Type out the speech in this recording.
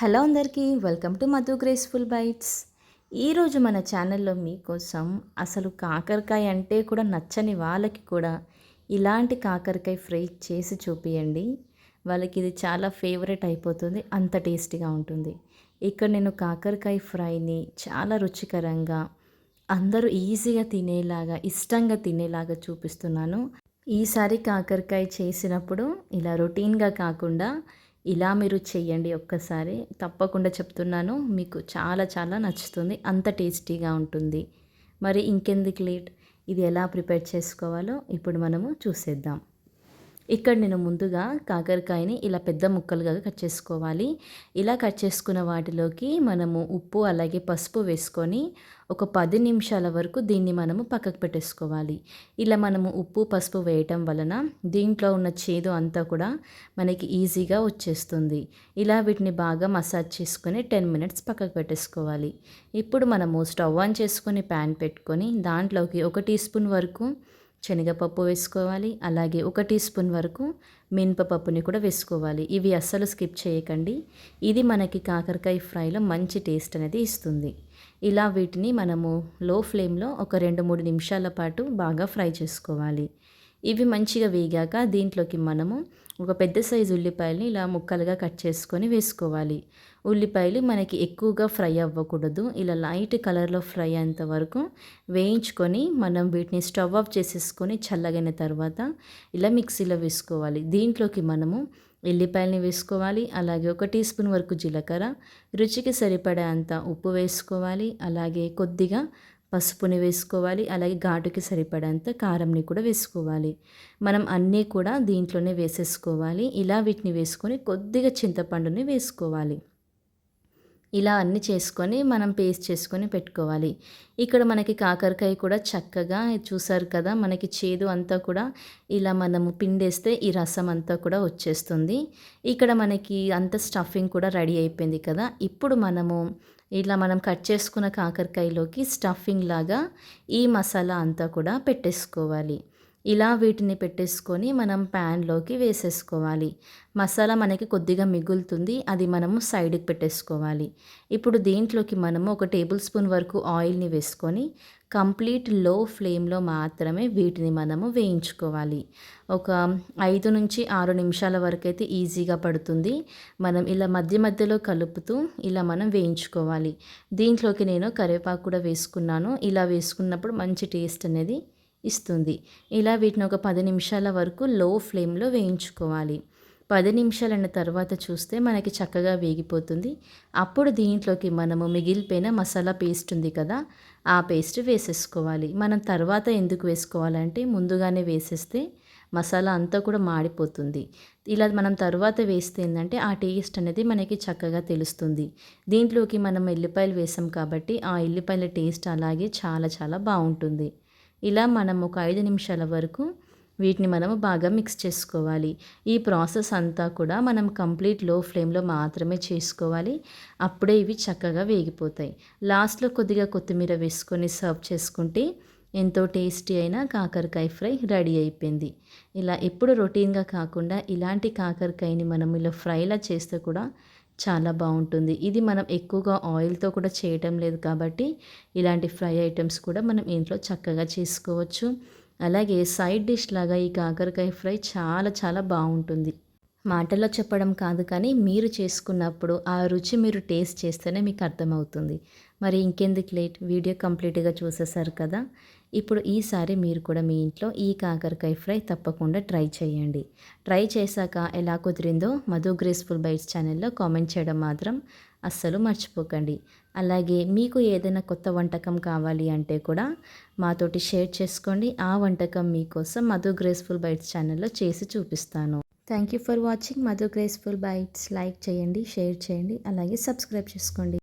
Hello అందరికీ welcome to Madhu graceful bytes. ఈరోజు మన ఛానల్లో మీకోసం అసలు కాకరకాయ అంటే కూడా నచ్చని వాళ్ళకి కూడా ఇలాంటి కాకరకాయ ఫ్రై చేసి చూపియండి. వాళ్ళకి ఇది చాలా ఫేవరెట్ అయిపోతుంది అంత టేస్టీగా ఉంటుంది. ఇక్కడ నేను కాకరకాయ ఫ్రైని చాలా రుచికరంగా అందరూ ఈజీగా తినేలాగా ఇష్టంగా తినేలాగా చూపిస్తున్నాను. ఈసారి కాకరకాయ చేసినప్పుడు ఇలా రొటీన్గా కాకుండా ఇలా మీరు చేయండి ఒక్కసారి. తప్పకుండా చెప్తున్నాను. మీకు చాలా చాలా నచ్చుతుంది. అంత టేస్టీగా ఉంటుంది. మరి ఇంకెందుకు లేట్? ఇది ఎలా ప్రిపేర్ చేసుకోవాలో ఇప్పుడు మనము చూసేద్దాం. ఇక్కడ నేను ముందుగా కాకరకాయని ఇలా పెద్ద ముక్కలుగా కట్ చేసుకోవాలి. ఇలా కట్ చేసుకున్న వాటిలోకి మనము ఉప్పు అలాగే పసుపు వేసుకొని ఒక పది నిమిషాల వరకు దీన్ని మనము పక్కకు పెట్టేసుకోవాలి. ఇలా మనము ఉప్పు పసుపు వేయటం వలన దీంట్లో ఉన్న చేదు అంతా కూడా మనకి ఈజీగా వచ్చేస్తుంది. ఇలా వీటిని బాగా మసాజ్ చేసుకొని టెన్ మినిట్స్ పక్కకు పెట్టేసుకోవాలి. ఇప్పుడు మనము స్టవ్ ఆన్ చేసుకొని ప్యాన్ పెట్టుకొని దాంట్లోకి ఒక టీ స్పూన్ వరకు శనగపప్పు వేసుకోవాలి. అలాగే ఒక టీ స్పూన్ వరకు మినపపప్పుని కూడా వేసుకోవాలి. ఇవి అస్సలు స్కిప్ చేయకండి. ఇది మనకి కాకరకాయ ఫ్రైలో మంచి టేస్ట్ అనేది ఇస్తుంది. ఇలా వీటిని మనము లో ఫ్లేమ్లో ఒక రెండు మూడు నిమిషాల పాటు బాగా ఫ్రై చేసుకోవాలి. ఇవి మంచిగా వేగాక దీంట్లోకి మనము ఒక పెద్ద సైజు ఉల్లిపాయలని ఇలా ముక్కలుగా కట్ చేసుకొని వేసుకోవాలి. ఉల్లిపాయలు మనకి ఎక్కువగా ఫ్రై అవ్వకూడదు. ఇలా లైట్ కలర్లో ఫ్రై అయ్యేంత వరకు వేయించుకొని మనం వీటిని స్టవ్ ఆఫ్ చేసేసుకొని చల్లగైన తర్వాత ఇలా మిక్సీలో వేసుకోవాలి. దీంట్లోకి మనము ఎల్లిపాయలని వేసుకోవాలి. అలాగే ఒక టీ స్పూన్ వరకు జీలకర్ర రుచికి సరిపడే అంత ఉప్పు వేసుకోవాలి. అలాగే కొద్దిగా పసుపుని వేసుకోవాలి అలాగే ఘాటుకి సరిపడంత కారంని కూడా వేసుకోవాలి. మనం అన్నీ కూడా దీంట్లోనే వేసేసుకోవాలి. ఇలా వీటిని వేసుకొని కొద్దిగా చింతపండుని వేసుకోవాలి. ఇలా అన్నీ చేసుకొని మనం పేస్ట్ చేసుకొని పెట్టుకోవాలి. ఇక్కడ మనకి కాకరకాయ కూడా చక్కగా చూసారు కదా మనకి చేదు అంతా కూడా ఇలా మనము పిండేస్తే ఈ రసం అంతా కూడా వచ్చేస్తుంది. ఇక్కడ మనకి అంత స్టఫింగ్ కూడా రెడీ అయిపోయింది కదా. ఇప్పుడు మనము ఇలా మనం కట్ చేసుకున్న కాకరకాయలోకి స్టఫింగ్ లాగా ఈ మసాలా అంతా కూడా పెట్టేసుకోవాలి. ఇలా వీటిని పెట్టేసుకొని మనం ప్యాన్లోకి వేసేసుకోవాలి. మసాలా మనకి కొద్దిగా మిగులుతుంది అది మనము సైడ్కి పెట్టేసుకోవాలి. ఇప్పుడు దీంట్లోకి మనము ఒక టేబుల్ స్పూన్ వరకు ఆయిల్ని వేసుకొని కంప్లీట్లో ఫ్లేమ్లో మాత్రమే వీటిని మనము వేయించుకోవాలి. ఒక ఐదు నుంచి ఆరు నిమిషాల వరకు అయితే ఈజీగా పడుతుంది. మనం ఇలా మధ్య మధ్యలో కలుపుతూ ఇలా మనం వేయించుకోవాలి. దీంట్లోకి నేను కరివేపాకు కూడా వేసుకున్నాను. ఇలా వేసుకున్నప్పుడు మంచి టేస్ట్ అనేది ఇస్తుంది. ఇలా వీటిని ఒక పది నిమిషాల వరకు లో ఫ్లేమ్లో వేయించుకోవాలి. పది నిమిషాలైన తర్వాత చూస్తే మనకి చక్కగా వేగిపోతుంది. అప్పుడు దీంట్లోకి మనము మిగిలిపోయిన మసాలా పేస్ట్ ఉంది కదా ఆ పేస్ట్ వేసేసుకోవాలి. మనం తర్వాత ఎందుకు వేసుకోవాలంటే ముందుగానే వేసేస్తే మసాలా అంతా కూడా మాడిపోతుంది. ఇలా మనం తర్వాత వేస్తే ఏంటంటే ఆ టేస్ట్ అనేది మనకి చక్కగా తెలుస్తుంది. దీంట్లోకి మనం ఎల్లిపాయలు వేసాం కాబట్టి ఆ ఎల్లిపాయల టేస్ట్ అలాగే చాలా చాలా బాగుంటుంది. ఇలా మనం ఒక ఐదు నిమిషాల వరకు వీటిని మనము బాగా మిక్స్ చేసుకోవాలి. ఈ ప్రాసెస్ అంతా కూడా మనం కంప్లీట్లో ఫ్లేమ్లో మాత్రమే చేసుకోవాలి. అప్పుడే ఇవి చక్కగా వేగిపోతాయి. లాస్ట్లో కొద్దిగా కొత్తిమీర వేసుకొని సర్వ్ చేసుకుంటే ఎంతో టేస్టీ అయిన కాకరకాయ ఫ్రై రెడీ అయిపోయింది. ఇలా ఎప్పుడు రొటీన్గా కాకుండా ఇలాంటి కాకరకాయని మనం ఇలా ఫ్రైలా చేస్తే కూడా చాలా బాగుంటుంది. ఇది మనం ఎక్కువగా ఆయిల్తో కూడా చేయటం లేదు కాబట్టి ఇలాంటి ఫ్రై ఐటమ్స్ కూడా మనం ఇంట్లో చక్కగా చేసుకోవచ్చు. అలాగే సైడ్ డిష్ లాగా ఈ కాకరకాయ ఫ్రై చాలా చాలా బాగుంటుంది. మాటల్లో చెప్పడం కాదు కానీ మీరు చేసుకున్నప్పుడు ఆ రుచి మీరు టేస్ట్ చేస్తేనే మీకు అర్థమవుతుంది. మరి ఇంకెందుకు లేట్? వీడియో కంప్లీట్గా చూసేసారు కదా? ఇప్పుడు ఈసారి మీరు కూడా మీ ఇంట్లో ఈ కాకరకాయ ఫ్రై తప్పకుండా ట్రై చేయండి. ట్రై చేశాక ఎలా కుదిరిందో మధు గ్రేస్ఫుల్ బైట్స్ ఛానల్లో కామెంట్ చేయడం మాత్రం అస్సలు మర్చిపోకండి. అలాగే మీకు ఏదైనా కొత్త వంటకం కావాలి అంటే కూడా మాతోటి షేర్ చేసుకోండి. ఆ వంటకం మీకోసం మధు గ్రేస్ఫుల్ బైట్స్ ఛానల్లో చేసి చూపిస్తాను. Thank you for watching Madhu graceful bytes like చేయండి షేర్ చేయండి అలాగే సబ్స్క్రైబ్ చేసుకోండి.